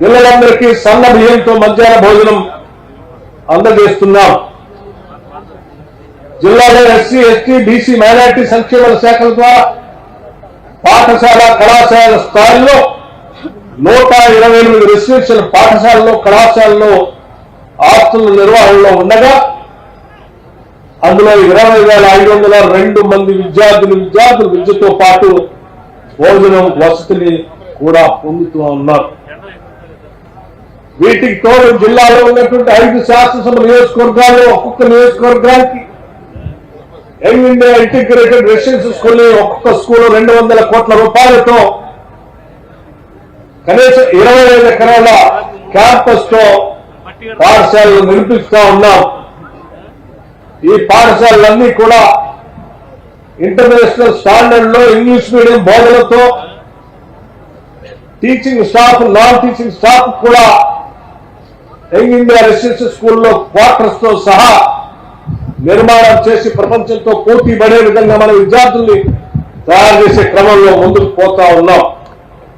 పిల్లలందరికీ సన్న బియ్యంతో మధ్యాహ్న భోజనం అందజేస్తున్నాం. జిల్లాలో ఎస్సీ ఎస్టీ బీసీ మైనార్టీ సంక్షేమ శాఖల ద్వారా పాఠశాల కళాశాల స్థాయిలో నూట ఇరవై ఎనిమిది రెసిడెన్షియల్ పాఠశాలలో కళాశాలలో ఆస్తుల నిర్వహణలో ఉండగా అందులో ఇరవై వేల ఐదు వందల రెండు మంది విద్యార్థులు విద్యార్థులు విద్యతో పాటు భోజనం వసతిని కూడా పొందుతూ ఉన్నారు. వీటికి తోడు జిల్లాలో ఉన్నటువంటి ఐదు శాసనసభ నియోజకవర్గాల్లో ఒక్కొక్క నియోజకవర్గానికి young India integrated residential school ఒక్కొక్క స్కూల్ రెండు వందల కోట్ల రూపాయలతో కనీసం ఇరవై ఐదు ఎకరాల క్యాంపస్తో పాఠశాలలు నిర్మిస్తా ఉన్నాం. ఈ పాఠశాలలన్నీ కూడా ఇంటర్నేషనల్ స్టాండర్డ్లో English medium బోధనతో teaching staff non teaching staff కూడా యంగ్ ఇండియా రెసిడెన్షియల్ స్కూల్లో క్వార్టర్స్తో సహా నిర్మాణం చేసి ప్రపంచంతో పోటీ పడే విధంగా మన విద్యార్థుల్ని తయారు చేసే క్రమంలో ముందుకు పోతా ఉన్నాం.